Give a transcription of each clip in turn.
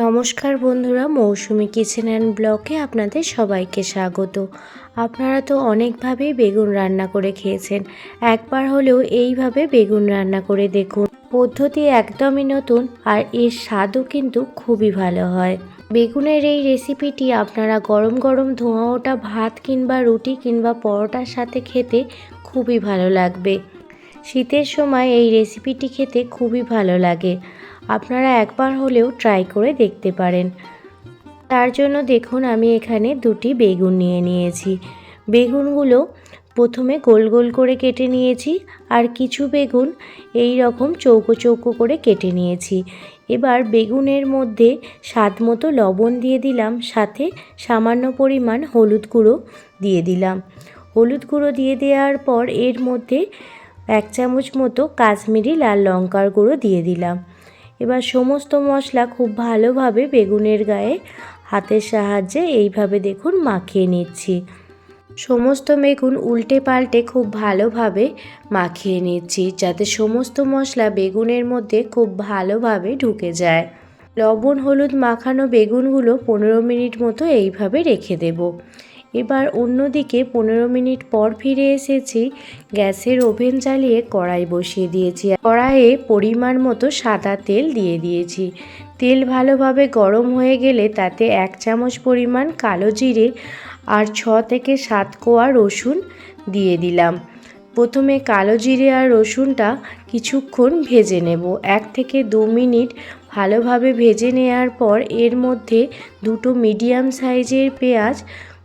নমস্কার বন্ধুরা, মৌসুমি kitchen and ব্লকে আপনাদের সবাইকে স্বাগত। আপনারা তো অনেকভাবেই বেগুন রান্না করে খেয়েছেন। একবার হলেও এইভাবে বেগুন রান্না করে দেখুন। পদ্ধতি একদমই নতুন আর এর স্বাদও কিন্তু খুবই ভালো হয়। বেগুনের এই রেসিপিটি আপনারা গরম গরম ধোঁয়া ওঠা ভাত কিংবা রুটি কিংবা পরোটার সাথে খেতে খুবই ভালো লাগবে। শীতের সময় এই রেসিপিটি খেতে খুবই ভালো লাগে। আপনারা একবার হলেও ট্রাই করে দেখতে পারেন। তার জন্য দেখুন আমি এখানে দুটি বেগুন নিয়ে নিয়েছি। বেগুনগুলো প্রথমে গোল গোল করে কেটে নিয়েছি আর কিছু বেগুন এই রকম চৌকো চৌকো করে কেটে নিয়েছি। এবার বেগুনের মধ্যে স্বাদ মতো লবণ দিয়ে দিলাম, সাথে সামান্য পরিমাণ হলুদ গুঁড়ো দিয়ে দিলাম। হলুদ গুঁড়ো দিয়ে দেওয়ার পর এর মধ্যে এক চামচ মতো কাশ্মীরি লাল লঙ্কার গুঁড়ো দিয়ে দিলাম। এবার সমস্ত মশলা খুব ভালোভাবে বেগুনের গায়ে হাতের সাহায্যে এইভাবে দেখুন মাখিয়ে নিচ্ছি। সমস্ত বেগুন উল্টে পাল্টে খুব ভালোভাবে মাখিয়ে নিচ্ছি যাতে সমস্ত মশলা বেগুনের মধ্যে খুব ভালোভাবে ঢুকে যায়। লবণ, হলুদ মাখানো বেগুনগুলো পনেরো মিনিট মতো এইভাবে রেখে দেব। এবার অন্যদিকে পনেরো মিনিট পর ফিরে এসেছি, গ্যাসের ওভেন জ্বালিয়ে কড়াই বসিয়ে দিয়েছি। কড়াইয়ে পরিমাণ মতো সাদা তেল দিয়ে দিয়েছি। তেল ভালোভাবে গরম হয়ে গেলে তাতে এক চামচ পরিমাণ কালো জিরে আর ছ থেকে সাত কোয়া রসুন দিয়ে দিলাম। প্রথমে কালো জিরে আর রসুনটা কিছুক্ষণ ভেজে নেব। এক থেকে দু মিনিট ভালোভাবে ভেজে নেওয়ার পর এর মধ্যে দুটো মিডিয়াম সাইজের পেঁয়াজ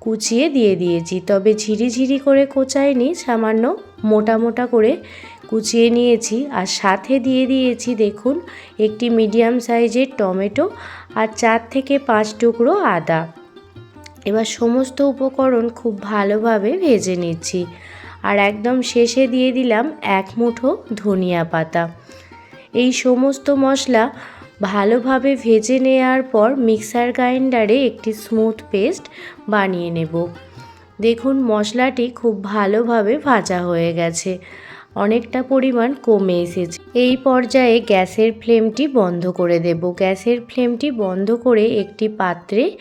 কুচিয়ে দিয়ে দিয়েছি। তবে ঝিরিঝিরি করে কোচাইনি সামান্য মোটা মোটা করে কুচিয়ে নিয়েছি। আর সাথে দিয়ে দিয়েছি, দেখুন, একটি মিডিয়াম সাইজের টমেটো আর চার থেকে পাঁচ টুকরো আদা। এবার সমস্ত উপকরণ খুব ভালোভাবে ভেজে নিচ্ছি। আর একদম শেষে দিয়ে দিলাম এক মুঠো ধনিয়া পাতা। এই সমস্ত মশলা ভালোভাবে ভেজে নেওয়ার পর মিক্সার গ্রাইন্ডারে একটি স্মুথ পেস্ট বানিয়ে নেব। দেখুন মশলাটি খুব ভালোভাবে ভাজা হয়ে গেছে। অনেকটা পরিমাণ কমে এসেছে। এই পর্যায়ে গ্যাসের ফ্লেমটি বন্ধ করে দেব। গ্যাসের ফ্লেমটি বন্ধ করে একটি পাত্রে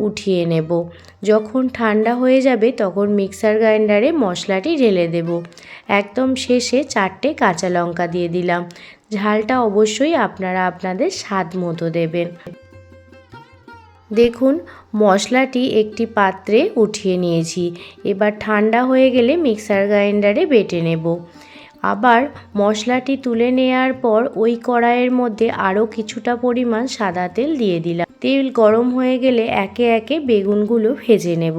উঠিয়ে নেব। যখন ঠান্ডা হয়ে যাবে, তখন মিক্সার গ্রাইন্ডারে মশলাটি ঢেলে দেব। একদম শেষে চারটে কাঁচা লঙ্কা দিয়ে দিলাম। ঝালটা অবশ্যই আপনারা আপনাদের স্বাদ মতো দেবেন। দেখুন, মশলাটি একটি পাত্রে উঠিয়ে নিয়েছি। এবার ঠান্ডা হয়ে গেলে মিক্সার গ্রাইন্ডারে বেটে নেব। আবার মশলাটি তুলে নেওয়ার পর ওই কড়াইয়ের মধ্যে আরও কিছুটা পরিমাণ সাদা তেল দিয়ে দিলাম। তেল গরম হয়ে গেলে একে একে বেগুনগুলো ভেজে নেব।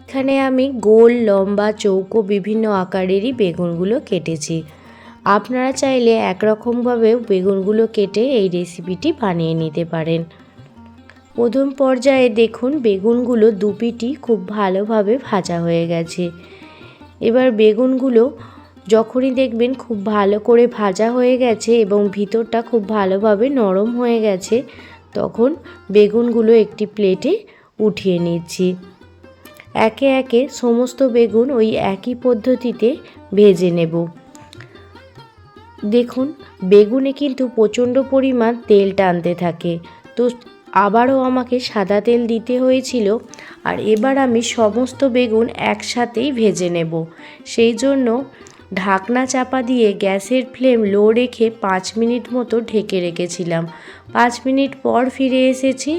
এখানে আমি গোল, লম্বা, চৌকো বিভিন্ন আকারেরই বেগুনগুলো কেটেছি। আপনারা চাইলে একরকমভাবেও বেগুনগুলো কেটে এই রেসিপিটি বানিয়ে নিতে পারেন। প্রথম পর্যায়ে দেখুন বেগুনগুলো দুপিটি খুব ভালোভাবে ভাজা হয়ে গেছে। এবার বেগুনগুলো যখনই দেখবেন খুব ভালো করে ভাজা হয়ে গেছে এবং ভিতরটা খুব ভালোভাবে নরম হয়ে গেছে, তখন বেগুনগুলো একটি প্লেটে উঠিয়ে নিচ্ছি। একে একে সমস্ত বেগুন ওই একই পদ্ধতিতে ভেজে নেব। দেখুন, বেগুনে কিন্তু প্রচণ্ড পরিমাণ তেল টানতে থাকে। তো আবারও আমাকে সাদা তেল দিতে হয়েছিল আর এবার আমি সমস্ত বেগুন একসাথেই ভেজে নেব। সেই জন্য ঢাকনা চাপা দিয়ে গ্যাসের ফ্লেম লো রেখে পাঁচ মিনিট মতো ঢেকে রেখেছিলাম। পাঁচ মিনিট পর ফিরে এসেছি।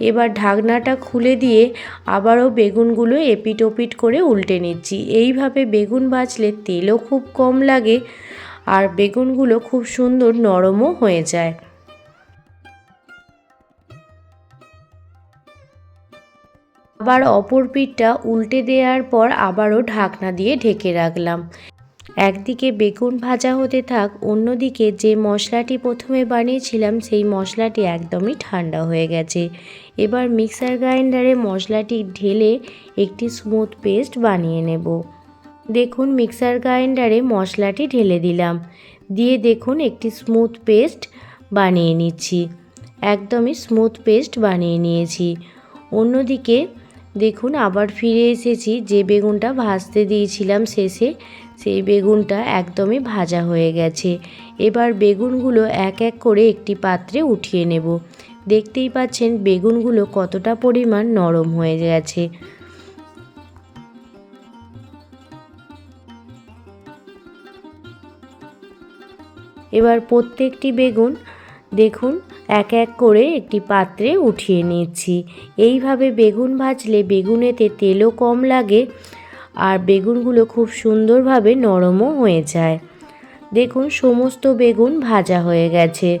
এবার ঢাকনাটা খুলে দিয়ে আবারও বেগুনগুলো এপিট ওপিট করে উল্টে নিচ্ছি। এইভাবে বেগুন ভাজলে তেলও খুব কম লাগে আর বেগুনগুলো খুব সুন্দর নরমও হয়ে যায়। আবার অপর পিঠটা উল্টে দেওয়ার পর আবারও ঢাকনা দিয়ে ঢেকে রাখলাম। একদিকে বেগুন ভাজা হতে থাক, অন্যদিকে যে মশলাটি প্রথমে বানিয়েছিলাম সেই মশলাটি একদমই ঠান্ডা হয়ে গেছে। এবার মিক্সার গ্রাইন্ডারে মশলাটি ঢেলে একটি স্মুথ পেস্ট বানিয়ে নেব। দেখুন, মিক্সার গ্রাইন্ডারে মশলাটি ঢেলে দিলাম। দিয়ে দেখুন, একটি স্মুথ পেস্ট বানিয়ে নিচ্ছি। একদমই স্মুথ পেস্ট বানিয়ে নিয়েছি। অন্যদিকে দেখুন, আবার ফিরে এসেছি। যে বেগুনটা ভাজতে দিয়েছিলাম শেষে সেই বেগুনটা একদমই ভাজা হয়ে গেছে। এবার বেগুনগুলো এক এক করে একটি পাত্রে উঠিয়ে নেব। দেখতেই পাচ্ছেন বেগুনগুলো কতটা পরিমাণ নরম হয়ে গেছে। এবার প্রত্যেকটি বেগুন দেখুন, এক এক করে একটি পাত্রে উঠিয়ে নিচ্ছি। এইভাবে বেগুন ভাজলে বেগুনেতে তেলও কম লাগে আর বেগুনগুলো খুব সুন্দরভাবে নরমও হয়ে যায়। দেখুন, সমস্ত বেগুন ভাজা হয়ে গেছে।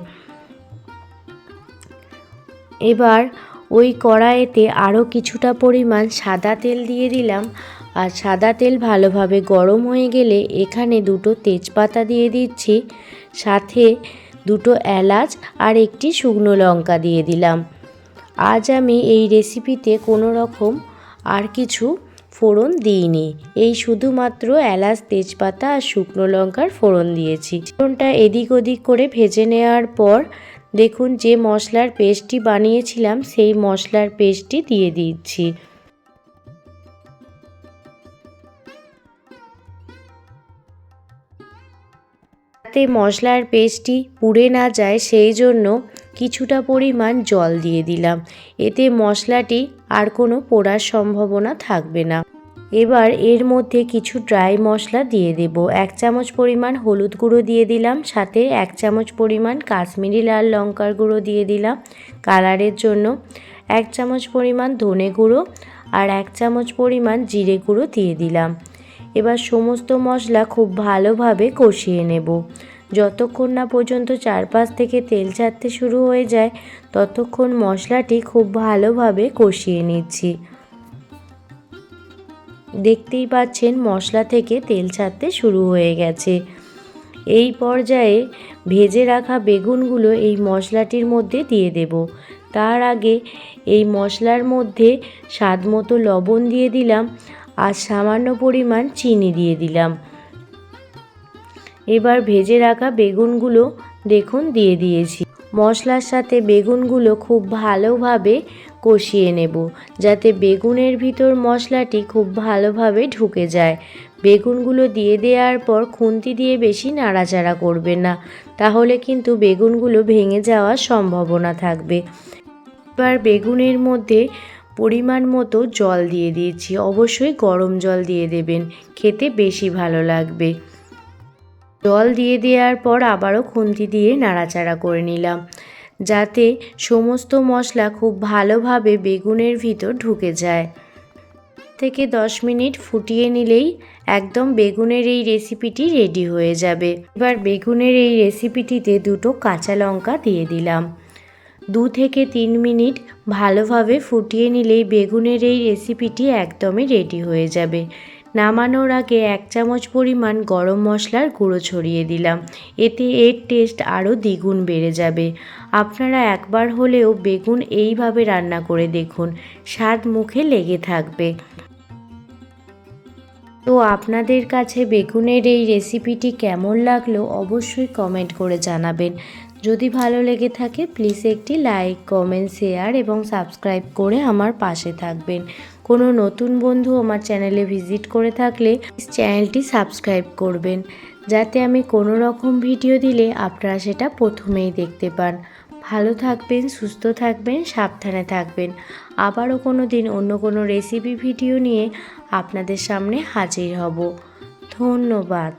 এবার ওই কড়াইতে আরও কিছুটা পরিমাণ সাদা তেল দিয়ে দিলাম। আর সাদা তেল ভালোভাবে গরম হয়ে গেলে এখানে দুটো তেজপাতা দিয়ে দিচ্ছি। সাথে দুটো এলাচ আর একটি শুকনো লঙ্কা দিয়ে দিলাম। আজ আমি এই রেসিপিতে কোনো রকম আর কিছু ফোড়ন দিইনি। এই শুধুমাত্র এলাচ, তেজপাতা আর শুকনো লঙ্কার ফোড়ন দিয়েছি। ফোড়নটা এদিক ওদিক করে ভেজে নেওয়ার পর দেখুন যে মশলার পেস্টটি বানিয়েছিলাম, সেই মশলার পেস্টটি দিয়ে দিচ্ছি। যাতে মশলার পেস্টটি পুড়ে না যায়, সেই জন্য কিছুটা পরিমাণ জল দিয়ে দিলাম। এতে মশলাটি আর কোনো পোড়ার সম্ভাবনা থাকবে না। এবার এর মধ্যে কিছু ড্রাই মশলা দিয়ে দেব। এক চামচ পরিমাণ হলুদ গুঁড়ো দিয়ে দিলাম, সাথে এক চামচ পরিমাণ কাশ্মীরি লাল লঙ্কার গুঁড়ো দিয়ে দিলাম। কালারের জন্য এক চামচ পরিমাণ ধনে গুঁড়ো আর এক চামচ পরিমাণ জিরে গুঁড়ো দিয়ে দিলাম। এবার সমস্ত মশলা খুব ভালোভাবে কষিয়ে নেব। যতক্ষণ না পর্যন্ত চারপাশ থেকে তেল ছাড়তে শুরু হয়ে যায়, ততক্ষণ মশলাটি খুব ভালোভাবে কষিয়ে নিচ্ছি। দেখতেই পাচ্ছেন মশলা থেকে তেল ছাড়তে শুরু হয়ে গেছে। এই পর্যায়ে ভেজে রাখা বেগুনগুলো এই মশলাটির মধ্যে দিয়ে দেব। তার আগে এই মশলার মধ্যে স্বাদ মতো লবণ দিয়ে দিলাম আর সামান্য পরিমাণ চিনি দিয়ে দিলাম। এবার ভেজে রাখা বেগুনগুলো দেখুন দিয়ে দিয়েছি। মশলার সাথে বেগুনগুলো খুব ভালোভাবে কষিয়ে নেব, যাতে বেগুনের ভিতর মশলাটি খুব ভালোভাবে ঢুকে যায়। বেগুনগুলো দিয়ে দেওয়ার পর খুন্তি দিয়ে বেশি নাড়াচাড়া করবে না, তাহলে কিন্তু বেগুনগুলো ভেঙে যাওয়ার সম্ভাবনা থাকবে। এবার বেগুনের মধ্যে পরিমাণ মতো জল দিয়ে দিয়েছি, অবশ্যই গরম জল দিয়ে দেবেন, খেতে বেশি ভালো লাগবে। জল দিয়ে দেওয়ার পর আবারও খুন্তি দিয়ে নাড়াচাড়া করে নিলাম, যাতে সমস্ত মশলা খুব ভালোভাবে বেগুনের ভিতর ঢুকে যায়। থেকে দশ মিনিট ফুটিয়ে নিলেই একদম বেগুনের এই রেসিপিটি রেডি হয়ে যাবে। এবার বেগুনের এই রেসিপিটিতে দুটো কাঁচা লঙ্কা দিয়ে দিলাম। দু থেকে তিন মিনিট ভালোভাবে ফুটিয়ে নিলেই বেগুনের এই রেসিপিটি একদমই রেডি হয়ে যাবে। নামানোর আগে এক চামচ পরিমাণ গরম মশলার গুঁড়ো ছড়িয়ে দিলাম। এতে এর টেস্ট আরও দ্বিগুণ বেড়ে যাবে। আপনারা একবার হলেও বেগুন এইভাবে রান্না করে দেখুন। স্বাদ মুখে লেগে থাকবে। তো আপনাদের কাছে বেগুনের এই রেসিপিটি কেমন লাগল অবশ্যই কমেন্ট করে জানাবেন। যদি ভালো লেগে থাকে প্লিজ একটি লাইক কমেন্ট শেয়ার এবং সাবস্ক্রাইব করে আমার পাশে থাকবেন। কোনো নতুন বন্ধু আমার চ্যানেলে ভিজিট করে থাকলে চ্যানেলটি সাবস্ক্রাইব করবেন, যাতে আমি কোনো রকম ভিডিও দিলে আপনারা সেটা প্রথমেই দেখতে পান। ভালো থাকবেন, সুস্থ থাকবেন, সাবধানে থাকবেন। আবারও কোনো দিন অন্য কোনো রেসিপি ভিডিও নিয়ে আপনাদের সামনে হাজির হব। ধন্যবাদ।